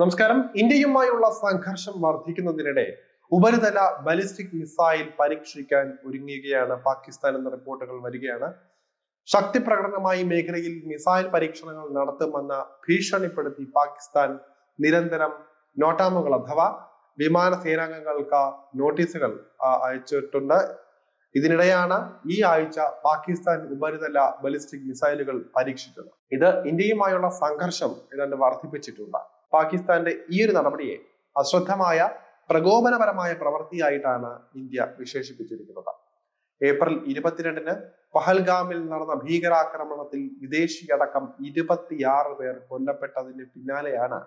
നമസ്കാരം. ഇന്ത്യയുമായുള്ള സംഘർഷം വർദ്ധിക്കുന്നതിനിടെ ഉപരിതല ബലിസ്റ്റിക് മിസൈൽ പരീക്ഷിക്കാൻ ഒരുങ്ങുകയാണ് പാകിസ്ഥാൻ എന്ന റിപ്പോർട്ടുകൾ വരികയാണ്. ശക്തി പ്രകടനമായി മേഖലയിൽ മിസൈൽ പരീക്ഷണങ്ങൾ നടത്തുമെന്ന് ഭീഷണിപ്പെടുത്തി പാകിസ്ഥാൻ നിരന്തരം നോട്ടാമുകൾ അഥവാ വിമാന സേനാംഗങ്ങൾക്ക് നോട്ടീസുകൾ അയച്ചിട്ടുണ്ട്. ഇതിനിടെയാണ് ഈ ആഴ്ച പാകിസ്ഥാൻ ഉപരിതല ബലിസ്റ്റിക് മിസൈലുകൾ പരീക്ഷിച്ചത്. ഇത് ഇന്ത്യയുമായുള്ള സംഘർഷം ഏതാണ്ട് വർദ്ധിപ്പിച്ചിട്ടുണ്ട്. പാകിസ്ഥാന്റെ ഈ ഒരു നടപടിയെ അശ്രദ്ധമായ പ്രകോപനപരമായ പ്രവൃത്തിയായിട്ടാണ് ഇന്ത്യ വിശേഷിപ്പിച്ചിരിക്കുന്നത്. ഏപ്രിൽ ഇരുപത്തിരണ്ടിന് പഹൽഗാമിൽ നടന്ന ഭീകരാക്രമണത്തിൽ വിദേശിയടക്കം ഇരുപത്തിയാറ് പേർ കൊല്ലപ്പെട്ടതിന് പിന്നാലെയാണ്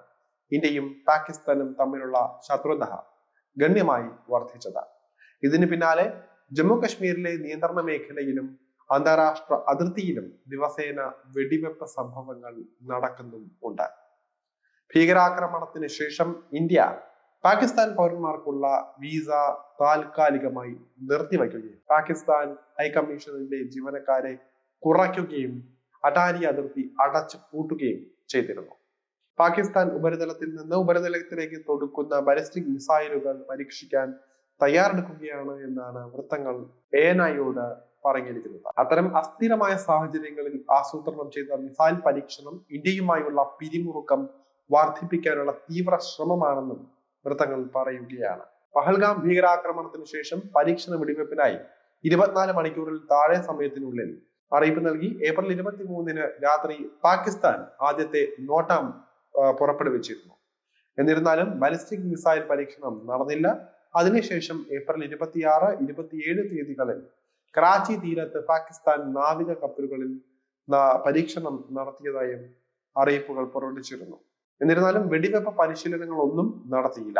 ഇന്ത്യയും പാകിസ്ഥാനും തമ്മിലുള്ള ശത്രുത ഗണ്യമായി വർദ്ധിച്ചത്. ഇതിന് പിന്നാലെ ജമ്മു കശ്മീരിലെ നിയന്ത്രണ മേഖലയിലും അന്താരാഷ്ട്ര അതിർത്തിയിലും ദിവസേന വെടിവെപ്പ് സംഭവങ്ങൾ നടക്കുന്നും ഉണ്ട് ഭീകരാക്രമണത്തിന് ശേഷം ഇന്ത്യ പാകിസ്ഥാൻ പൗരന്മാർക്കുള്ള വിസ താൽക്കാലികമായി നിർത്തിവയ്ക്കുകയും പാകിസ്ഥാൻ ഹൈക്കമ്മീഷനിലെ ജീവനക്കാരെ കുറയ്ക്കുകയും അട്ടാരി അതിർത്തി അടച്ചു പൂട്ടുകയും ചെയ്തിരുന്നു. പാകിസ്ഥാൻ ഉപരിതലത്തിൽ നിന്ന് ഉപരിതലത്തിലേക്ക് തൊടുക്കുന്ന ബാലിസ്റ്റിക് മിസൈലുകൾ പരീക്ഷിക്കാൻ തയ്യാറെടുക്കുകയാണ് എന്നാണ് വൃത്തങ്ങൾ ഏനായോട് പറഞ്ഞിരിക്കുന്നത്. അത്തരം അസ്ഥിരമായ സാഹചര്യങ്ങളിൽ ആസൂത്രണം ചെയ്ത മിസൈൽ പരീക്ഷണം ഇന്ത്യയുമായുള്ള പിരിമുറുക്കം വർദ്ധിപ്പിക്കാനുള്ള തീവ്ര ശ്രമമാണെന്നും വൃത്തങ്ങൾ പറയുകയാണ്. പഹൽഗാം ഭീകരാക്രമണത്തിന് ശേഷം പരീക്ഷണ വെടിവെപ്പിനായി ഇരുപത്തിനാല് മണിക്കൂറിൽ താഴെ സമയത്തിനുള്ളിൽ അറിയിപ്പ് നൽകി. ഏപ്രിൽ ഇരുപത്തി മൂന്നിന് രാത്രി പാകിസ്ഥാൻ ആദ്യത്തെ നോട്ടം പുറപ്പെടുവിച്ചിരുന്നു. എന്നിരുന്നാലും ബാലിസ്റ്റിക് മിസൈൽ പരീക്ഷണം നടന്നില്ല. അതിനുശേഷം ഏപ്രിൽ ഇരുപത്തിയാറ് ഇരുപത്തിയേഴ് തീയതികളിൽ കറാച്ചി തീരത്ത് പാകിസ്ഥാൻ നാവിക കപ്പലുകളിൽ പരീക്ഷണം നടത്തിയതായും അറിയിപ്പുകൾ പുറപ്പെടുവിച്ചിരുന്നു. എന്നിരുന്നാലും വെടിവെപ്പ് പരിശീലനങ്ങളൊന്നും നടത്തിയില്ല.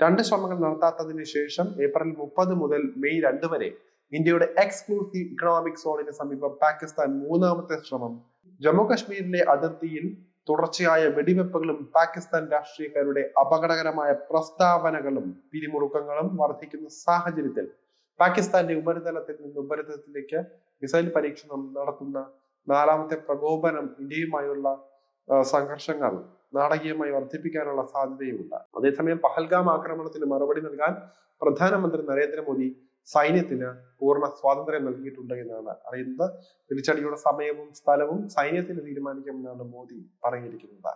രണ്ട് ശ്രമങ്ങൾ നടത്താത്തതിന് ശേഷം ഏപ്രിൽ മുപ്പത് മുതൽ മെയ് രണ്ട് വരെ ഇന്ത്യയുടെ എക്സ്ക്ലൂസീവ് ഇക്കണോമിക് സോണിന് സമീപം പാകിസ്ഥാൻ മൂന്നാമത്തെ ശ്രമം. ജമ്മു കശ്മീരിലെ അതിർത്തിയിൽ തുടർച്ചയായ വെടിവെപ്പുകളും പാകിസ്ഥാൻ രാഷ്ട്രീയക്കാരുടെ അപകടകരമായ പ്രസ്താവനകളും പിരിമുറുക്കങ്ങളും വർദ്ധിക്കുന്ന സാഹചര്യത്തിൽ പാകിസ്ഥാന്റെ ഉപരിതലത്തിൽ നിന്ന് ഉപരിതലത്തിലേക്ക് മിസൈൽ പരീക്ഷണം നടത്തുന്ന നാലാമത്തെ പ്രകോപനം ഇന്ത്യയുമായുള്ള സംഘർഷങ്ങൾ നാടകീയമായി വർദ്ധിപ്പിക്കാനുള്ള സാധ്യതയുമുണ്ട്. അതേസമയം പഹൽഗാം ആക്രമണത്തിന് മറുപടി നൽകാൻ പ്രധാനമന്ത്രി നരേന്ദ്രമോദി സൈന്യത്തിന് പൂർണ സ്വാതന്ത്ര്യം നൽകിയിട്ടുണ്ട് എന്നാണ് അറിയുന്നത്. തിരിച്ചടിയുടെ സമയവും സ്ഥലവും സൈന്യത്തിന് തീരുമാനിക്കുമെന്നാണ് മോദി പറഞ്ഞിരിക്കുന്നത്.